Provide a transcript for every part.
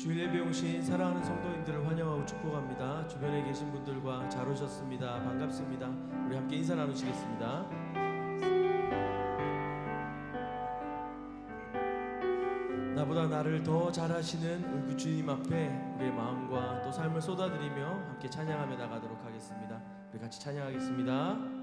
주일 예배 오신 사랑하는 성도님들을 환영하고 축복합니다. 주변에 계신 분들과 잘 오셨습니다. 반갑습니다. 우리 함께 인사 나누시겠습니다. 나보다 나를 더 잘하시는 우리 그 주님 앞에 우리의 마음과 또 삶을 쏟아드리며 함께 찬양하며 나가도록 하겠습니다. 우리 같이 찬양하겠습니다.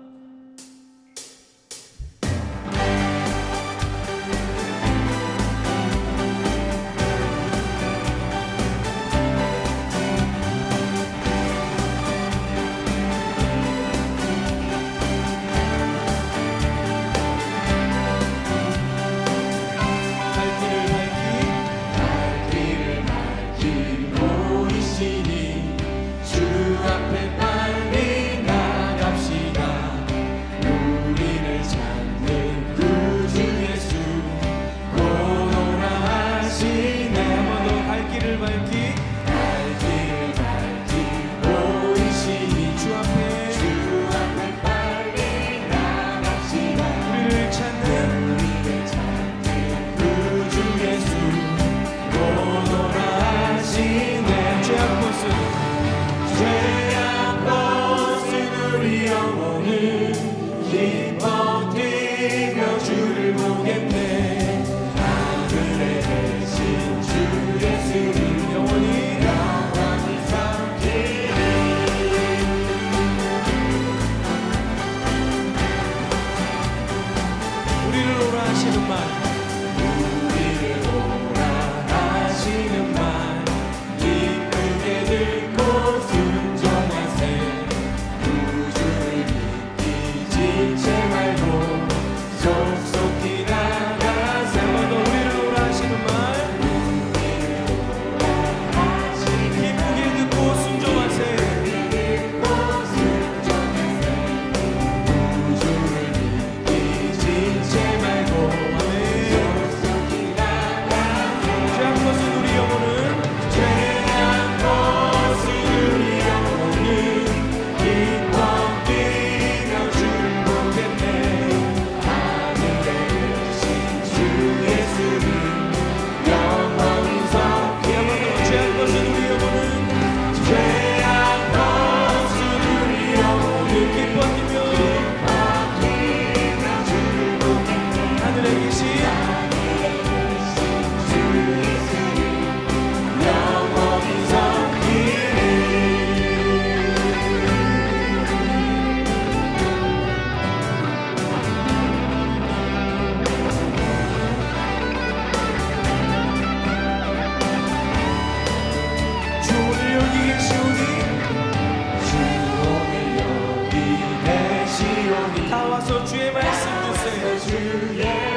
to you.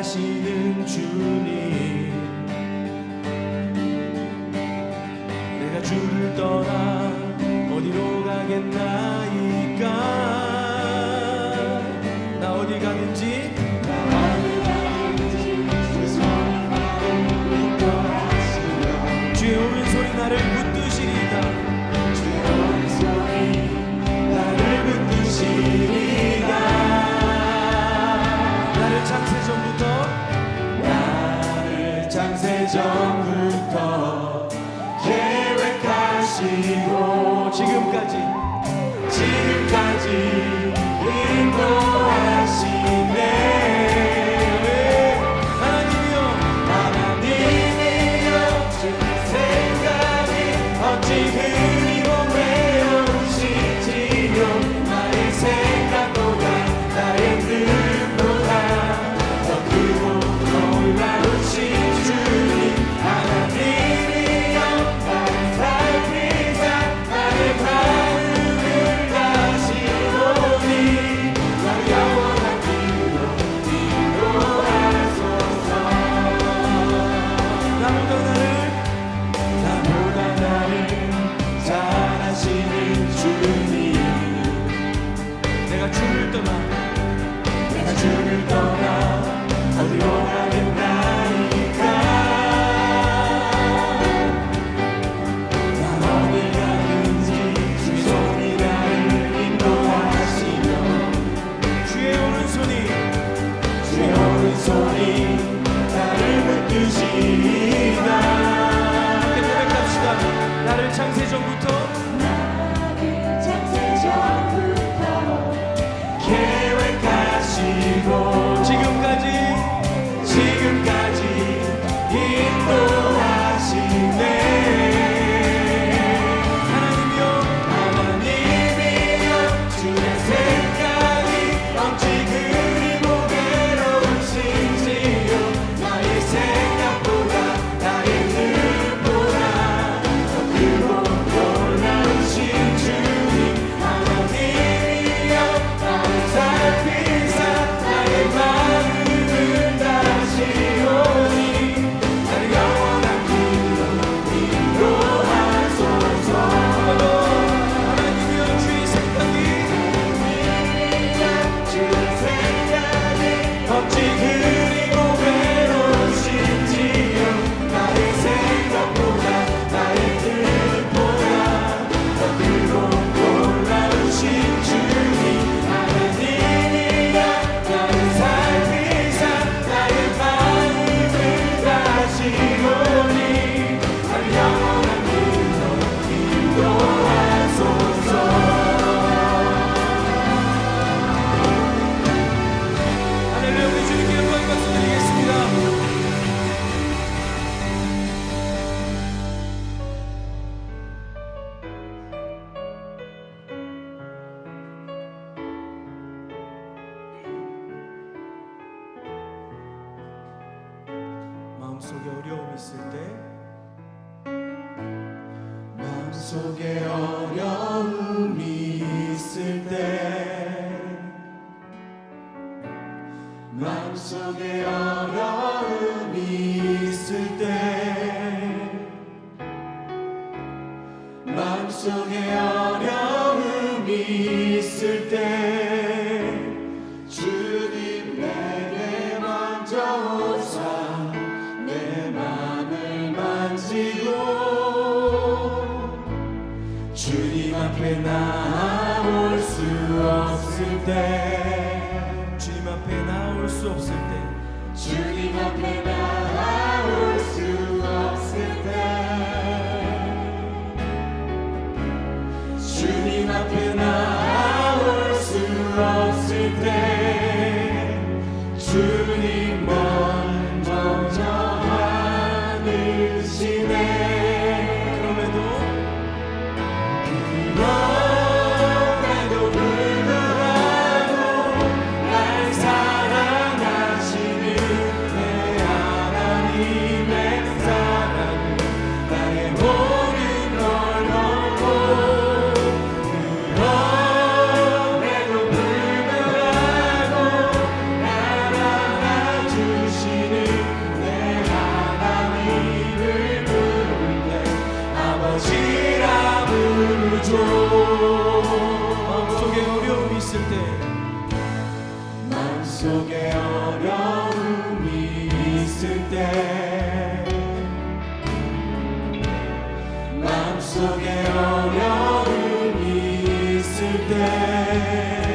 하시는 주님. 내가 주를 떠나 어디로 가겠나이까? 속에 어려움이 있을 때 마음속에 어려움이 있을 때 마음속에 어려움이 앞에 나올 수 없을 때 주님 앞에 나올 수 없을 때 주님 앞에 나올 수 land.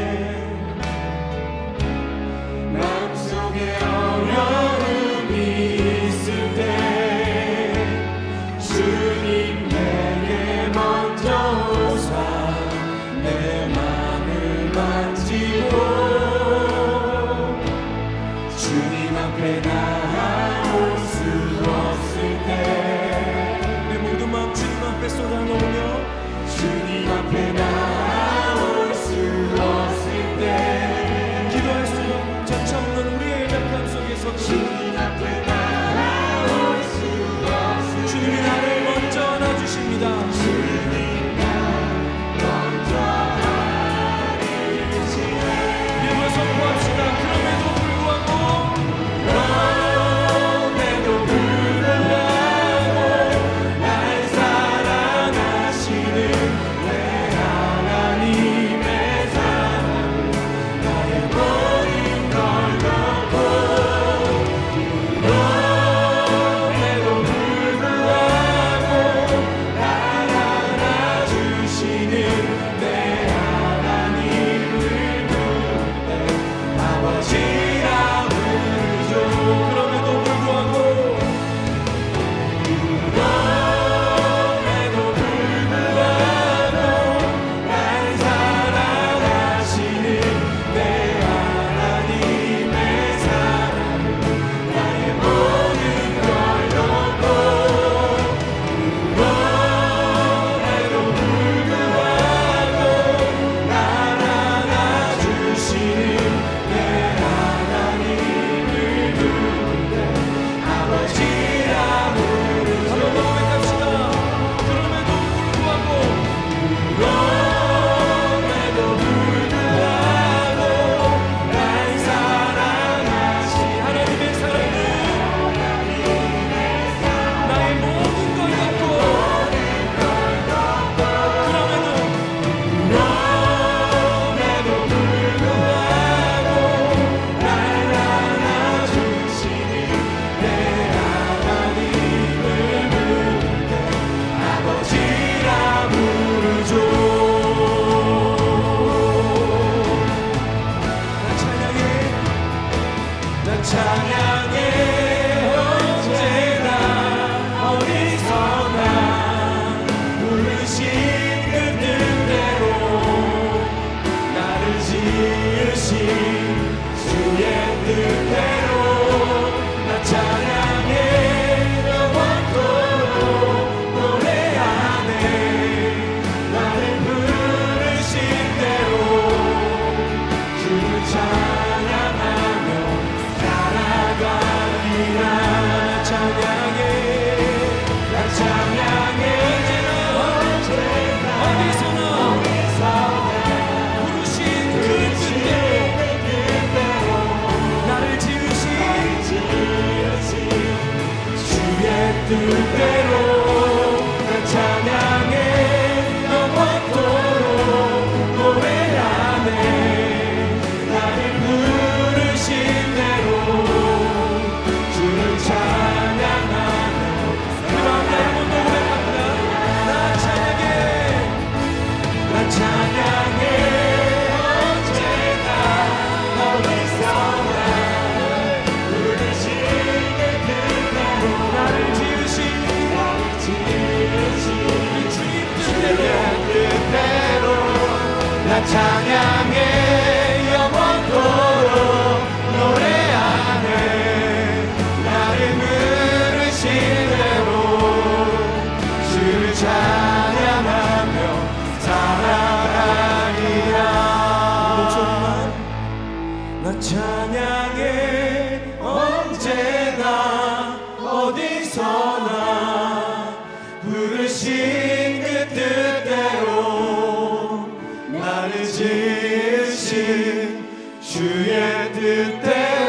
찬양해. 주의 뜻대로